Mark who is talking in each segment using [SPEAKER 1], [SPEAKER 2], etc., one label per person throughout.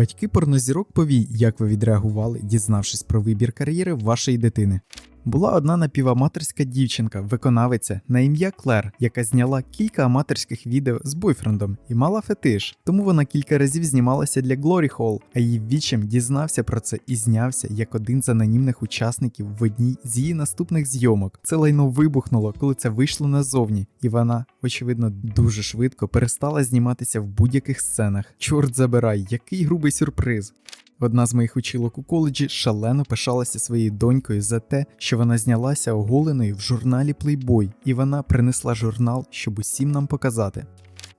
[SPEAKER 1] Батьки порнозірок повій, як ви відреагували, дізнавшись про вибір кар'єри вашої дитини. Була одна напіваматорська дівчинка, виконавиця на ім'я Клер, яка зняла кілька аматорських відео з бойфрендом і мала фетиш. Тому вона кілька разів знімалася для Glory Hall, а її відчим дізнався про це і знявся як один з анонімних учасників в одній з її наступних зйомок. Це лайно вибухнуло, коли це вийшло назовні, і вона, очевидно, дуже швидко перестала зніматися в будь-яких сценах. Чорт забирай, який грубий сюрприз. Одна з моїх училок у коледжі шалено пишалася своєю донькою за те, що вона знялася оголеною в журналі Playboy, і вона принесла журнал, щоб усім нам показати.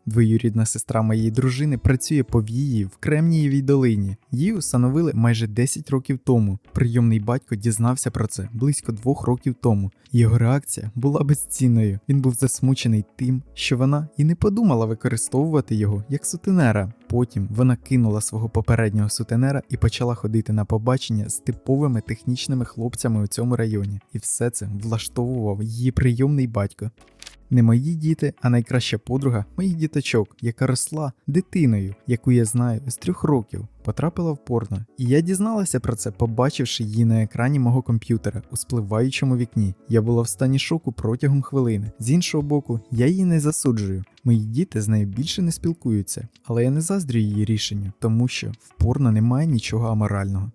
[SPEAKER 1] Двоюрідна сестра моєї дружини працює повією в Кремнієвій долині. Її установили майже 10 років тому. Прийомний батько дізнався про це близько двох років тому. Його реакція була безцінною. Він був засмучений тим, що вона і не подумала використовувати його як сутенера. Потім вона кинула свого попереднього сутенера і почала ходити на побачення з типовими технічними хлопцями у цьому районі. І все це влаштовував її прийомний батько. Не мої діти, а найкраща подруга моїх діточок, яка росла дитиною, яку я знаю з трьох років, потрапила в порно. І я дізналася про це, побачивши її на екрані мого комп'ютера у спливаючому вікні. Я була в стані шоку протягом хвилини. З іншого боку, я її не засуджую. Мої діти з нею більше не спілкуються, але я не заздрю її рішенню, тому що в порно немає нічого аморального.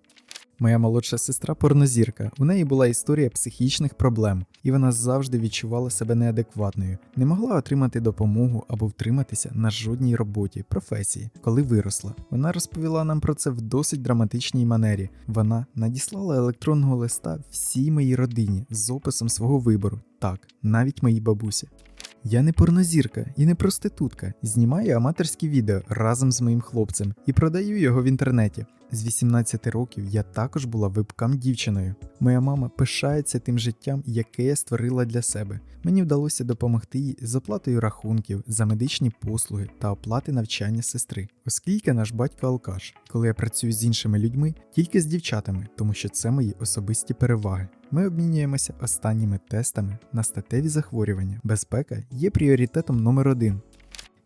[SPEAKER 1] Моя молодша сестра порнозірка. У неї була історія психічних проблем, і вона завжди відчувала себе неадекватною, не могла отримати допомогу або втриматися на жодній роботі, професії, коли виросла. Вона розповіла нам про це в досить драматичній манері. Вона надіслала електронного листа всій моїй родині з описом свого вибору. Так, навіть моїй бабусі. Я не порнозірка і не проститутка. Знімаю аматорські відео разом з моїм хлопцем і продаю його в інтернеті. З 18 років я також була вебкам дівчиною. Моя мама пишається тим життям, яке я створила для себе. Мені вдалося допомогти їй з оплатою рахунків за медичні послуги та оплати навчання сестри, оскільки наш батько алкаш, коли я працюю з іншими людьми, тільки з дівчатами, тому що це мої особисті переваги. Ми обмінюємося останніми тестами на статеві захворювання. Безпека є пріоритетом номер один.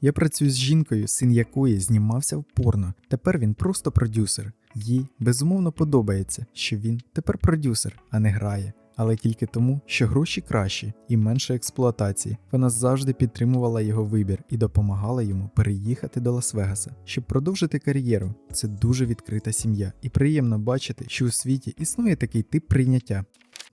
[SPEAKER 1] Я працюю з жінкою, син якої знімався в порно. Тепер він просто продюсер. Їй безумовно подобається, що він тепер продюсер, а не грає. Але тільки тому, що гроші кращі і менше експлуатації. Вона завжди підтримувала його вибір і допомагала йому переїхати до Лас-Вегаса, щоб продовжити кар'єру. Це дуже відкрита сім'я, і приємно бачити, що у світі існує такий тип прийняття.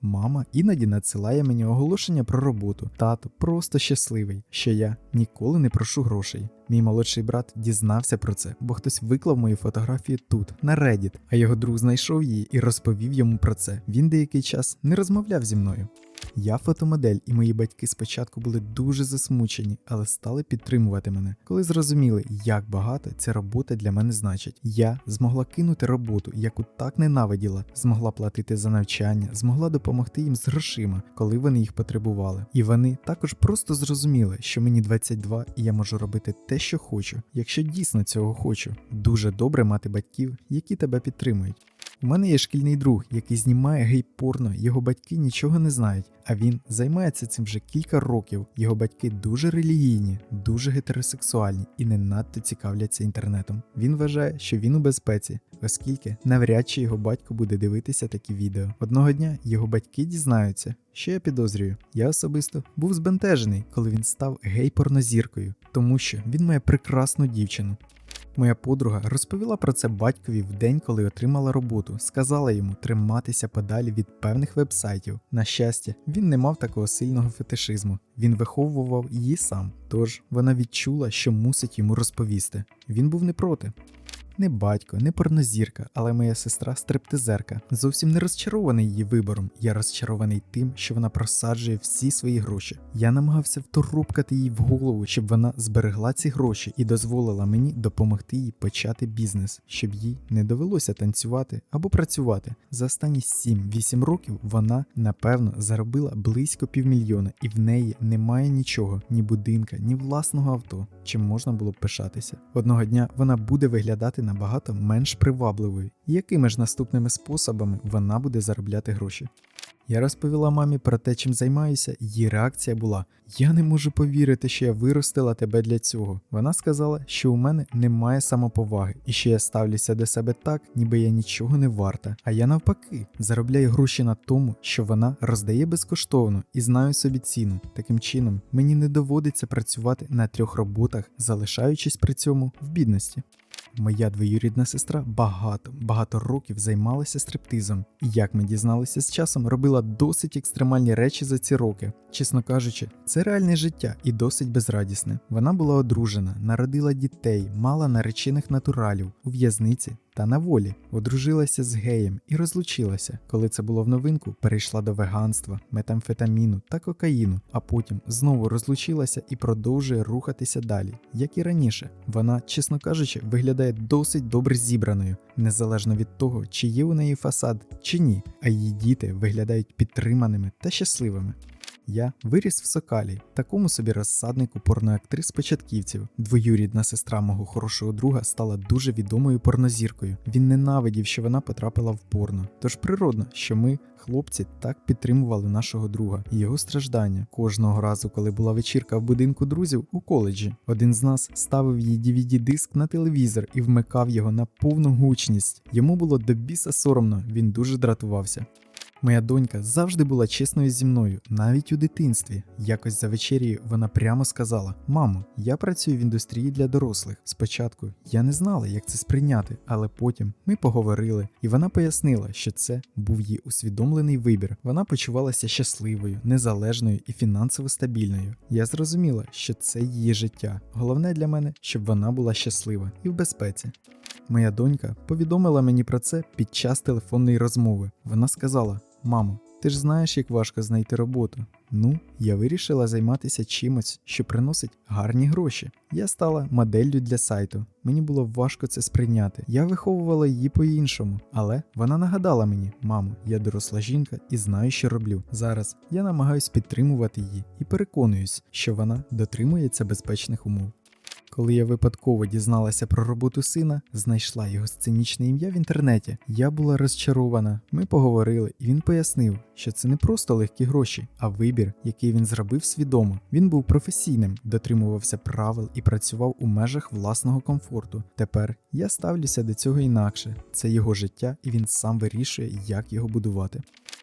[SPEAKER 1] Мама іноді надсилає мені оголошення про роботу. Тато просто щасливий, що я ніколи не прошу грошей. Мій молодший брат дізнався про це, бо хтось виклав мої фотографії тут, на Reddit, а його друг знайшов її і розповів йому про це. Він деякий час не розмовляв зі мною. Я фотомодель, і мої батьки спочатку були дуже засмучені, але стали підтримувати мене, коли зрозуміли, як багато ця робота для мене значить. Я змогла кинути роботу, яку так ненавиділа, змогла платити за навчання, змогла допомогти їм з грошима, коли вони їх потребували. І вони також просто зрозуміли, що мені 22 і я можу робити те, що хочу, якщо дійсно цього хочу. Дуже добре мати батьків, які тебе підтримують. У мене є шкільний друг, який знімає гей-порно, його батьки нічого не знають, а він займається цим вже кілька років. Його батьки дуже релігійні, дуже гетеросексуальні і не надто цікавляться інтернетом. Він вважає, що він у безпеці, оскільки навряд чи його батько буде дивитися такі відео. Одного дня його батьки дізнаються, що я підозрюю. Я особисто був збентежений, коли він став гей-порнозіркою, тому що він має прекрасну дівчину. Моя подруга розповіла про це батькові в день, коли отримала роботу. Сказала йому триматися подалі від певних вебсайтів. На щастя, він не мав такого сильного фетишизму. Він виховував її сам. Тож вона відчула, що мусить йому розповісти. Він був не проти. Не батько, не порнозірка, але моя сестра стриптизерка. Зовсім не розчарований її вибором. Я розчарований тим, що вона просаджує всі свої гроші. Я намагався второпкати їй в голову, щоб вона зберегла ці гроші і дозволила мені допомогти їй почати бізнес, щоб їй не довелося танцювати або працювати. За останні 7-8 років вона, напевно, заробила близько півмільйона, і в неї немає нічого, ні будинка, ні власного авто, чим можна було б пишатися. Одного дня вона буде виглядати набагато менш привабливою, якими ж наступними способами вона буде заробляти гроші. Я розповіла мамі про те, чим займаюся, її реакція була: Я не можу повірити, що я виростила тебе для цього. Вона сказала, що у мене немає самоповаги і що я ставлюся до себе так, ніби я нічого не варта. А я навпаки заробляю гроші на тому, що вона роздає безкоштовно і знаю собі ціну. Таким чином, мені не доводиться працювати на трьох роботах, залишаючись при цьому в бідності. Моя двоюрідна сестра багато, багато років займалася стриптизом, і як ми дізналися з часом, робила досить екстремальні речі за ці роки. Чесно кажучи, це реальне життя і досить безрадісне. Вона була одружена, народила дітей, мала наречених натуралів у в'язниці та на волі, одружилася з геєм і розлучилася. Коли це було в новинку, перейшла до веганства, метамфетаміну та кокаїну, а потім знову розлучилася і продовжує рухатися далі. Як і раніше, вона, чесно кажучи, виглядає досить добре зібраною, незалежно від того, чи є у неї фасад чи ні, а її діти виглядають підтриманими та щасливими. Я виріс в Сокалі, такому собі розсаднику порноактрис початківців. Двоюрідна сестра мого хорошого друга стала дуже відомою порнозіркою. Він ненавидів, що вона потрапила в порно. Тож природно, що ми, хлопці, так підтримували нашого друга і його страждання. Кожного разу, коли була вечірка в будинку друзів у коледжі, один з нас ставив її DVD-диск на телевізор і вмикав його на повну гучність. Йому було до біса соромно, він дуже дратувався. Моя донька завжди була чесною зі мною, навіть у дитинстві. Якось за вечерією вона прямо сказала: Мамо, я працюю в індустрії для дорослих. Спочатку я не знала, як це сприйняти, але потім ми поговорили, і вона пояснила, що це був її усвідомлений вибір. Вона почувалася щасливою, незалежною і фінансово стабільною. Я зрозуміла, що це її життя. Головне для мене, щоб вона була щаслива і в безпеці. Моя донька повідомила мені про це під час телефонної розмови. Вона сказала: Мамо, ти ж знаєш, як важко знайти роботу. Ну, я вирішила займатися чимось, що приносить гарні гроші. Я стала моделлю для сайту. Мені було важко це сприйняти. Я виховувала її по-іншому, але вона нагадала мені: мамо, я доросла жінка і знаю, що роблю. Зараз я намагаюсь підтримувати її і переконуюсь, що вона дотримується безпечних умов. Коли я випадково дізналася про роботу сина, знайшла його сценічне ім'я в інтернеті. Я була розчарована. Ми поговорили, і він пояснив, що це не просто легкі гроші, а вибір, який він зробив свідомо. Він був професійним, дотримувався правил і працював у межах власного комфорту. Тепер я ставлюся до цього інакше. Це його життя, і він сам вирішує, як його будувати.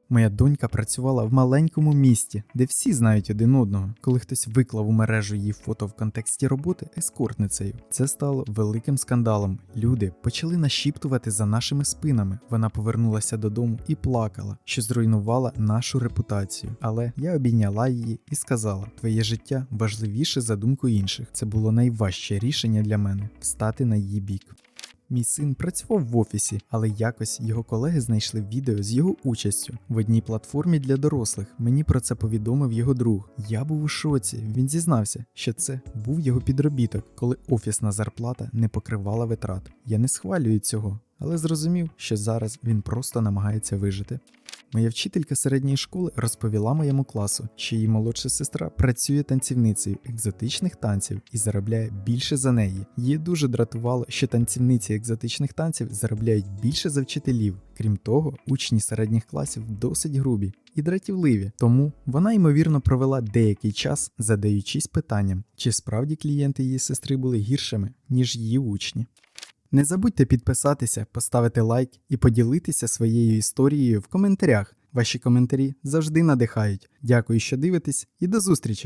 [SPEAKER 1] Моя донька працювала в маленькому місті, де всі знають один одного. Коли хтось виклав у мережу її фото в контексті роботи ескортницею, це стало великим скандалом. Люди почали нашіптувати за нашими спинами. Вона повернулася додому і плакала, що зруйнувала нашу репутацію. Але я обійняла її і сказала: Твоє життя важливіше за думку інших. Це було найважче рішення для мене встати на її бік. Мій син працював в офісі, але якось його колеги знайшли відео з його участю в одній платформі для дорослих. Мені про це повідомив його друг. Я був у шоці. Він зізнався, що це був його підробіток, коли офісна зарплата не покривала витрат. Я не схвалюю цього, але зрозумів, що зараз він просто намагається вижити. Моя вчителька середньої школи розповіла моєму класу, що її молодша сестра працює танцівницею екзотичних танців і заробляє більше за неї. Її дуже дратувало, що танцівниці екзотичних танців заробляють більше за вчителів. Крім того, учні середніх класів досить грубі і дратівливі, тому вона ймовірно провела деякий час, задаючись питанням, чи справді клієнти її сестри були гіршими, ніж її учні. Не забудьте підписатися, поставити лайк і поділитися своєю історією в коментарях. Ваші коментарі завжди надихають. Дякую, що дивитесь, і до зустрічі!